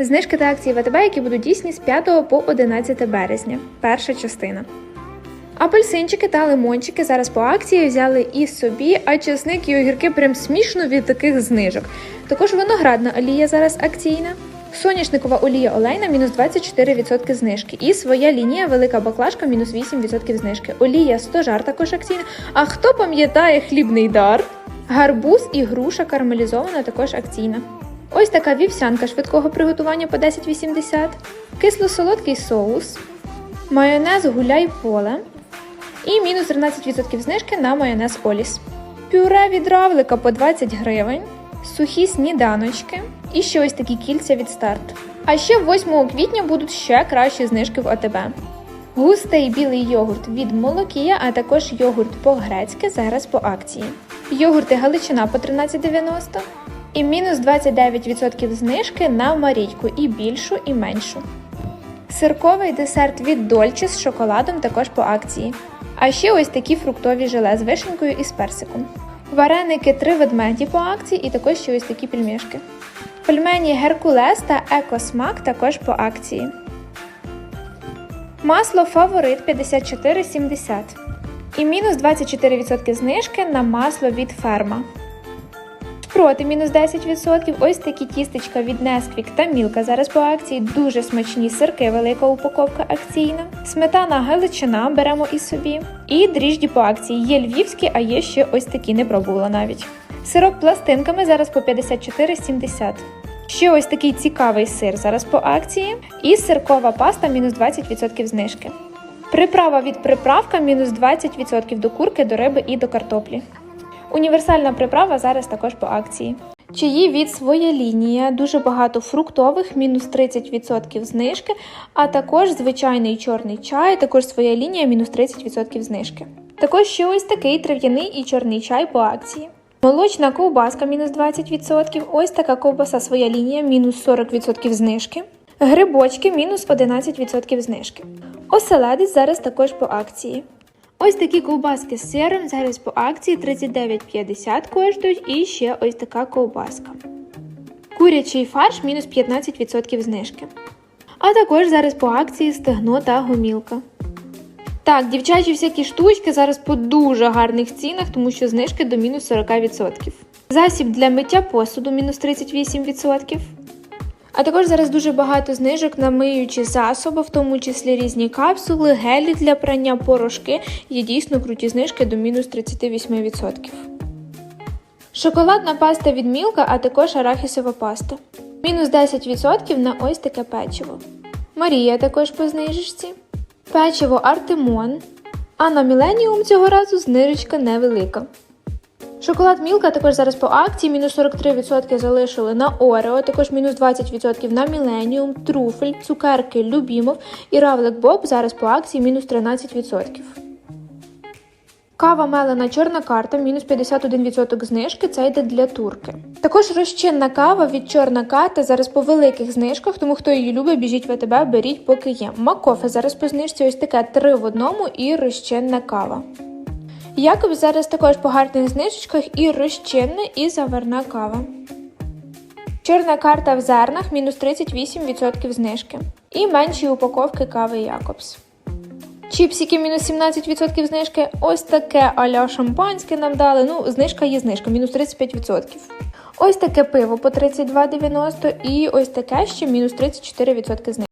Знижки та акції ВТБ, які будуть дійсні з 5 по 11 березня. Перша частина. Апельсинчики та лимончики зараз по акції взяли і собі, а чесник і огірки прям смішно від таких знижок. Також виноградна олія зараз акційна. Соняшникова олія олейна мінус 24% знижки. І своя лінія велика баклажка мінус 8% знижки. Олія стожар також акційна. А хто пам'ятає хлібний дар? Гарбуз і груша карамелізована також акційна. Ось така вівсянка швидкого приготування по 10,80, кисло-солодкий соус, майонез гуляй поле і мінус 13% знижки на майонез Оліс. Пюре від равлика по 20 гривень, сухі сніданочки і ще ось такі кільця від старт. А ще 8 квітня будуть ще кращі знижки в АТБ. Густий білий йогурт від Молокія, а також йогурт по-грецьки зараз по акції. Йогурти Галичина по 13,90 і мінус 29% знижки на Марійку і більшу, і меншу. Сирковий десерт від Дольче з шоколадом також по акції. А ще ось такі фруктові желе з вишенькою і з персиком. Вареники три ведмеді по акції і також ще ось такі пельмешки. Пельмені Геркулес та Екосмак також по акції. Масло фаворит 54,70. І мінус 24% знижки на масло від ферма. Шпроти мінус 10%. Ось такі тістечка від Nesquik та Мілка зараз по акції. Дуже смачні сирки, велика упаковка акційна. Сметана Галичина беремо і собі. І дріжджі по акції. Є львівські, а є ще ось такі, не пробувала навіть. Сирок пластинками зараз по 54,70. Ще ось такий цікавий сир зараз по акції. І сиркова паста мінус 20% знижки. Приправа від приправка мінус 20% до курки, до риби і до картоплі. Універсальна приправа зараз також по акції. Чиї від своя лінія, дуже багато фруктових, мінус 30% знижки, а також звичайний чорний чай, також своя лінія, мінус 30% знижки. Також ще ось такий трав'яний і чорний чай по акції. Молочна ковбаска мінус 20%, ось така ковбаса своя лінія, мінус 40% знижки. Грибочки мінус 11% знижки. Оселедець зараз також по акції. Ось такі ковбаски з сиром зараз по акції 39,50 коштують і ще ось така ковбаска. Курячий фарш мінус 15% знижки. А також зараз по акції стегно та гомілка. Так, дівчачі всякі штучки зараз по дуже гарних цінах, тому що знижки до мінус 40%. Засіб для миття посуду мінус 38%. А також зараз дуже багато знижок на миючі засоби, в тому числі різні капсули, гелі для прання, порошки. Є дійсно круті знижки до мінус 38%. Шоколадна паста від Мілка, а також арахісова паста. Мінус 10% на ось таке печиво. Марія також по знижечці. Печиво Артемон. А на Міленіум цього разу знижечка невелика. Шоколад Мілка також зараз по акції, мінус 43% залишили на Орео, також мінус 20% на Міленіум, Труфель, цукерки Любімов і Равлик Боб зараз по акції мінус 13%. Кава мелена чорна карта, мінус 51% знижки, це йде для турки. Також розчинна кава від чорна карта зараз по великих знижках, тому хто її любить, біжіть в АТБ, беріть, поки є. Макофе зараз по знижці ось таке 3 в одному і розчинна кава. Якоб зараз також по гарних знижечках і розчинна, і заварна кава. Чорна карта в зернах мінус 38% знижки. І менші упаковки кави Якобс. Чіпсики мінус 17% знижки. Ось таке аля шампанське нам дали. Ну, знижка є знижка, мінус 35%. Ось таке пиво по 32,90 і ось таке ще мінус 34% знижки.